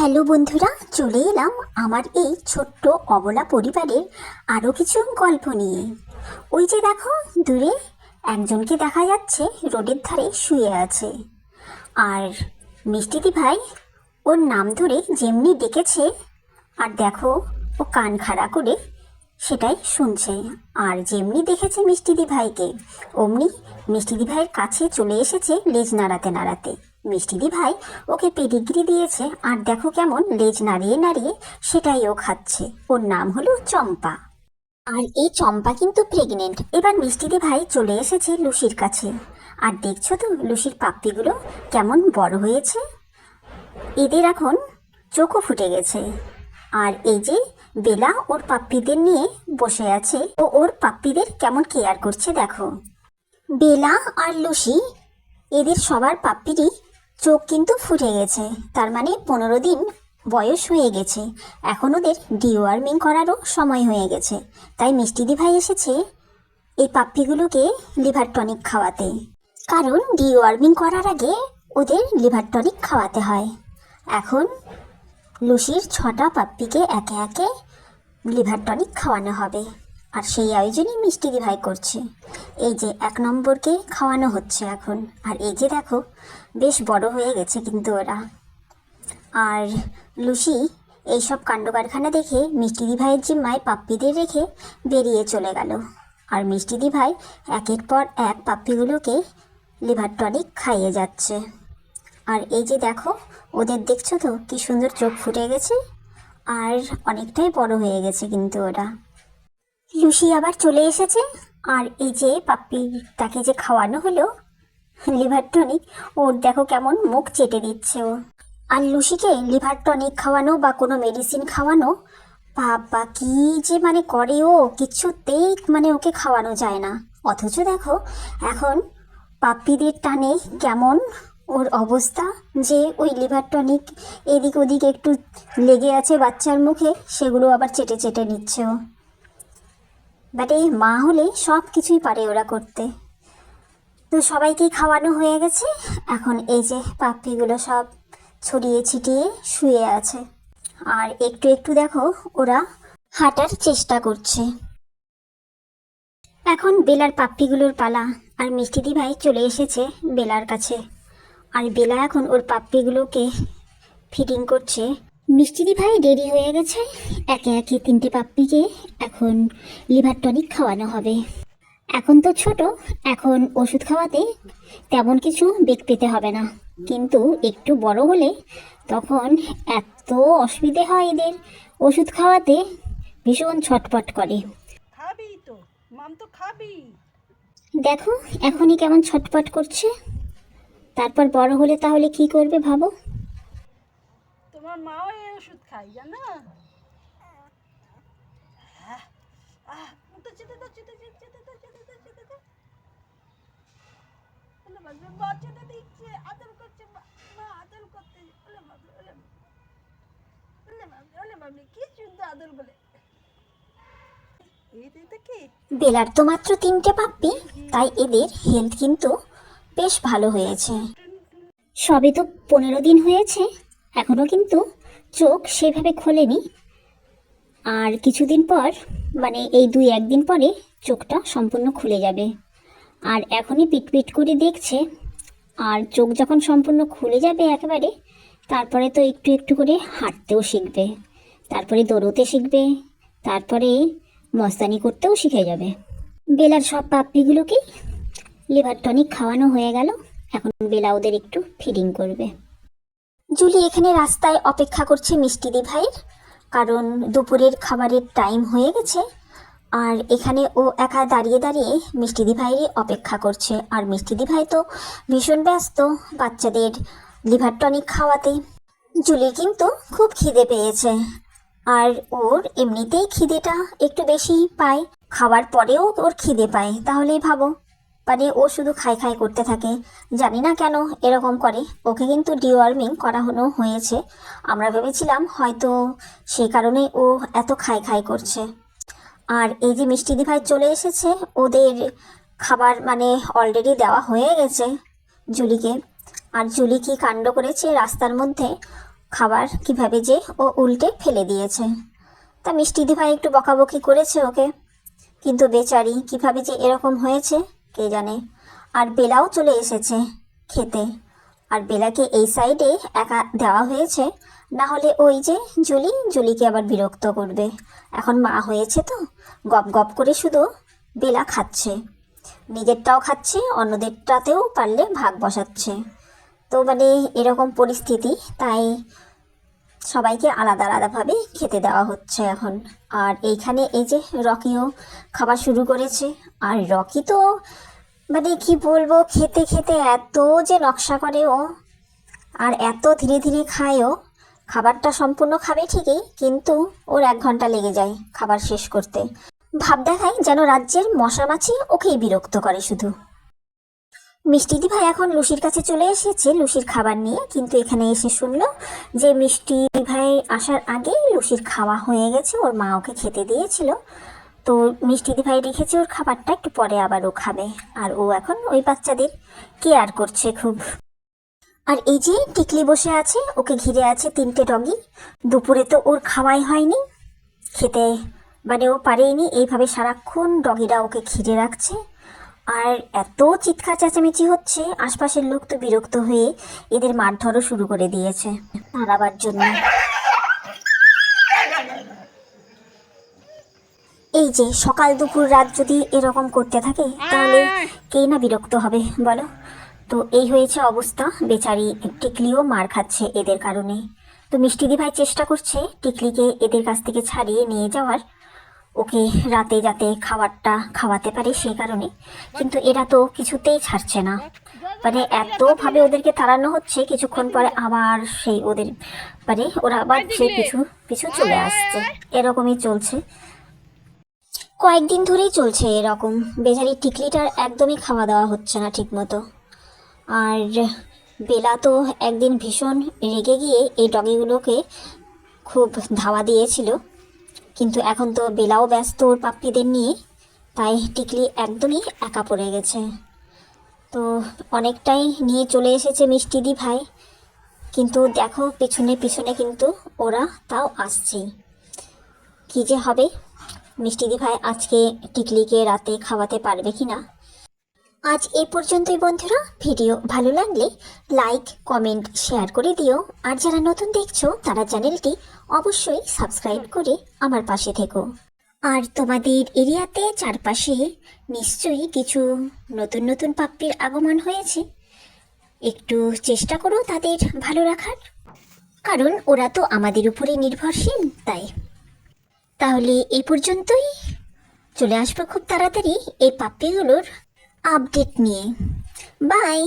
Hello বন্ধুরা, চলে এলাম আমার এই ছোট্ট অবলা পরিবারের আরও কিছু গল্প নিয়ে। ওই যে দেখো, দূরে একজনকে দেখা যাচ্ছে রোডের ধারে শুয়ে আছে। আর মিষ্টিদি ভাই ওর নাম ধরে যেমনি ডেকেছে, আর দেখো ও কান খাড়া করে সেটাই শুনছে। আর যেমনি দেখেছে মিষ্টিদি ভাইকে, অমনি মিষ্টিদি ভাইয়ের কাছে চলে এসেছে লেজ নাড়াতে নাড়াতে। মিষ্টিদি ভাই ওকে পেডিগ্রি দিয়েছে আর দেখো কেমন লেজ নাড়িয়ে নাড়িয়ে সেটাই ও খাচ্ছে। ওর নাম হলো চম্পা। আর এই চম্পা কিন্তু প্রেগনেন্ট এবার মিষ্টিদি ভাই চলে এসেছে লুসির কাছে। আর দেখছ তো লুসির পাপ্পিগুলো কেমন বড় হয়েছে? এদের এখন চোখও ফুটে গেছে। আর এই যে বেলা ওর পাপ্পিদের নিয়ে বসে আছে ও ওর পাপ্পিদের কেমন কেয়ার করছে দেখো। বেলা আর লুসি, এদের সবার পাপ্পিরই চোখ কিন্তু ফুটে গেছে। তার মানে পনেরো দিন বয়স হয়ে গেছে। এখন ওদের ডিওয়ার্মিং করারও সময় হয়ে গেছে। তাই মিষ্টিদি ভাই এসেছে এই পাপ্পিগুলোকে লিভার টনিক খাওয়াতে। কারণ ডিওয়ার্মিং করার আগে ওদের লিভার টনিক খাওয়াতে হয়। এখন লুসির ছটা পাপ্পিকে একে একে লিভার টনিক খাওয়ানো হবে। আর সেই আয়োজনই মিষ্টি ভাই করছে। এই যে এক নম্বরকে খাওয়ানো হচ্ছে এখন। আর এই যে দেখো, বেশ বড় হয়ে গেছে কিন্তু ওরা। আর লুসি এইসব কাণ্ড কারখানা দেখে মিষ্টিদি ভাইয়ের জিম্মায় পাপ্পিদের রেখে বেরিয়ে চলে গেল। আর মিষ্টিদি ভাই একের পর এক পাপ্পিগুলোকে লিভার টনিক খাইয়ে যাচ্ছে। আর এই যে দেখো, ওদের দেখছ তো? কি সুন্দর চোখ ফুটে গেছে। আর অনেকটাই বড় হয়ে গেছে কিন্তু ওরা। লুসি আবার চলে এসেছে। আর এই যে পাপ্পি, তাকে যে খাওয়ানো হলো, লিভার টনিক, ওর দেখো কেমন মুখ চেটে দিচ্ছে ও। আর লুসিকে লিভার টনিক খাওয়ানো বা কোনো মেডিসিন খাওয়ানো, বাবা কি যে মানে করে ও, কিছুতেই মানে ওকে খাওয়ানো যায় না। অথচ দেখো, এখন পাপ্পিদের টানে কেমন ওর অবস্থা যে ওই লিভার টনিক এদিক ওদিক একটু লেগে আছে বাচ্চার মুখে, সেগুলো আবার চেটে চেটে নিচ্ছে ও। বাট এই মা হলে সব কিছুই পারে ওরা করতে। তো সবাইকেই খাওয়ানো হয়ে গেছে। এখন এই যে পাপ্পিগুলো সব ছড়িয়ে ছিটিয়ে শুয়ে আছে। আর একটু একটু দেখো, ওরা হাঁটার চেষ্টা করছে। এখন বেলার পাপ্পিগুলোর পালা আর মিষ্টিদি ভাই চলে এসেছে বেলার কাছে। আর বেলা এখন ওর পাপ্পিগুলোকে ফিটিং করছে। মিষ্টিদি ভাই দেরি হয়ে গেছে। একে একে তিনটে পাপ্পিকে এখন লিভার টনিক খাওয়ানো হবে। এখন তো ছোট এখন ওষুধ খাওয়াতে তেমন কিছু বেগ পেতে হবে না। কিন্তু একটু বড় হলে তখন এত অসুবিধে হয় এদের। ওষুধ খাওয়াতে ভীষণ ছটপট করে। খাবি তো মাম তো খাবি। দেখো এখনই কেমন ছটপট করছে। তারপর বড় হলে তাহলে কি করবে ভাবো? তোমার মাও এই ওষুধ খাই জানো? আদর বেলার তো মাত্র তিনটে পাপ্পি, তাই এদের হেলথ কিন্তু বেশ ভালো হয়েছে। সবে তো পনেরো দিন হয়েছে এখনও কিন্তু চোখ সেভাবে খোলেনি। আর কিছুদিন পর মানে এই দুই একদিন পরে চোখটা সম্পূর্ণ খুলে যাবে। আর এখনই পিটপিট করে দেখছে। আর চোখ যখন সম্পূর্ণ খুলে যাবে একেবারে, তারপরে তো একটু একটু করে হাঁটতেও শিখবে। তারপরে দৌড়তে শিখবে। তারপরে মস্তানি করতেও শিখে যাবে। বেলার সব পাপ্পিগুলোকেই লিভার টনিক খাওয়ানো হয়ে গেল। এখন বেলা ওদের একটু ফিডিং করবে। জুলি এখানে রাস্তায় অপেক্ষা করছে মিষ্টিদি ভাইয়ের কারণ দুপুরের খাবারের টাইম হয়ে গেছে। আর এখানে ও একা দাঁড়িয়ে দাঁড়িয়ে মিষ্টিদি ভাইয়েরই অপেক্ষা করছে। আর মিষ্টিদি ভাই তো ভীষণ ব্যস্ত বাচ্চাদের লিভার টনিক খাওয়াতে। জুলির কিন্তু খুব খিদে পেয়েছে। আর ওর এমনিতেই খিদেটা একটু বেশি পায়। খাবার পরেও ওর খিদে পায়। তাহলেই ভাবো মানে ও শুধু খাই খাই করতে থাকে। জানি না কেন এরকম করে। ওকে কিন্তু ডিওয়ার্মিং করানো হয়েছে। আমরা ভেবেছিলাম হয়তো সে কারণে ও এত খাই খাই করছে। আর এই যে মিষ্টি ভাই চলে এসেছে, ওদের খাবার মানে অলরেডি দেওয়া হয়ে গেছে জুলিকে। আর জুলি কি কাণ্ড করেছে রাস্তার মধ্যে? খাবার কীভাবে যে ও উল্টে ফেলে দিয়েছে। তা মিষ্টি দিভাই একটু বকাবকি করেছে ওকে। কিন্তু বেচারি কীভাবে যে এরকম হয়েছে? কে জানে? আর বেলাও চলে এসেছে খেতে। আর বেলাকে এই সাইডে একা দেওয়া হয়েছে, না হলে ওই যে জুলি, জুলিকে আবার বিরক্ত করবে। এখন মা হয়েছে তো, গপ গপ করে শুধু বেলা খাচ্ছে। নিজেরটাও খাচ্ছে, অন্যদেরটাতেও পারলে ভাগ বসাচ্ছে। তো মানে এরকম পরিস্থিতি, তাই সবাইকে আলাদা আলাদাভাবে খেতে দেওয়া হচ্ছে এখন। আর এইখানে এই যে রকিও খাবার শুরু করেছে। আর রকি তো মানে কি বলব, খেতে খেতে এত যে নকশা করে ও। আর এত ধীরে ধীরে খায় ও। খাবারটা সম্পূর্ণ খাবে ঠিকই, কিন্তু ওর এক ঘণ্টা লেগে যায় খাবার শেষ করতে। ভাব দেখায় যেন রাজ্যের মশা মাছি ওকেই বিরক্ত করে শুধু। মিষ্টিদি ভাই এখন লুসির কাছে চলে এসেছে লুসির খাবার নিয়ে, কিন্তু এখানে এসে শুনলো যে মিষ্টি ভাই আসার আগে লুসির খাওয়া হয়ে গেছে, ওর মা ওকে খেতে দিয়েছিল। তো মিষ্টি ভাই রেখেছে ওর খাবারটা, একটু পরে আবার ও খাবে। আর ও এখন ওই বাচ্চাদের কেয়ার করছে খুব। আর এই যে টিকলি বসে আছে, ওকে ঘিরে আছে তিনটে ডগি। দুপুরে তো ওর খাওয়াই হয়নি, খেতে মানে ও পারেইনি এইভাবে সারাক্ষণ ডগিরা ওকে ঘিরে রাখছে। আর এত চিৎকার চেঁচামেচি হচ্ছে, আশপাশের লোক তো বিরক্ত হয়ে এদের মারধরও শুরু করে দিয়েছে তাড়াবার জন্য। এই যে, সকাল দুপুর রাত যদি এরকম করতে থাকে, তাহলে কেই না বিরক্ত হবে, বলো? তো এই হয়েছে অবস্থা। বেচারি টিকলিও মার খাচ্ছে এদের কারণে। তো মিষ্টিদি ভাই চেষ্টা করছে টিকলিকে এদের কাছ থেকে ছাড়িয়ে নিয়ে যাওয়ার। ওকে রাতে যাতে খাবারটা খাওয়াতে পারে সেই কারণে। কিন্তু এরা তো কিছুতেই ছাড়ছে না। মানে এতভাবে ওদেরকে তাড়ানো হচ্ছে কিছুক্ষণ পরে আবার সেই ওদের মানে ওরা আবার সেই পিছু পিছু চলে আসছে। এরকমই চলছে। কয়েকদিন ধরেই চলছে এরকম। বেচারি টিকলিটার একদমই খাওয়া দাওয়া হচ্ছে না ঠিক মতো আর বেলা তো একদিন ভীষণ রেগে গিয়ে এই ডগিগুলোকে খুব ধাওয়া দিয়েছিল। কিন্তু এখন তো বেলাও ব্যস্ত ওর পাপ্পিদের নিয়ে, তাই টিকলি একদমই একা পড়ে গেছে। তো অনেকটাই নিয়ে চলে এসেছে মিষ্টিদি ভাই। কিন্তু দেখো পিছনে পিছনে কিন্তু ওরা তাও আসছে কী যে হবে? মিষ্টিদি ভাই আজকে টিকলিকে রাতে খাওয়াতে পারবে কি না আজ এই পর্যন্তই বন্ধুরা। ভিডিও ভালো লাগলে লাইক কমেন্ট শেয়ার করে দিও। আর যারা নতুন দেখছ, তারা চ্যানেলটি অবশ্যই সাবস্ক্রাইব করে আমার পাশে থেকো। আর তোমাদের এরিয়াতে চারপাশে নিশ্চয়ই কিছু নতুন নতুন পাপ্পির আগমন হয়েছে। একটু চেষ্টা করো তাদের ভালো রাখার। কারণ ওরা তো আমাদের উপরে নির্ভরশীল, তাই। তাহলে এই পর্যন্তই। চলে আসব খুব তাড়াতাড়ি এই পাপ্পিগুলোর আপডেট নিয়ে বাই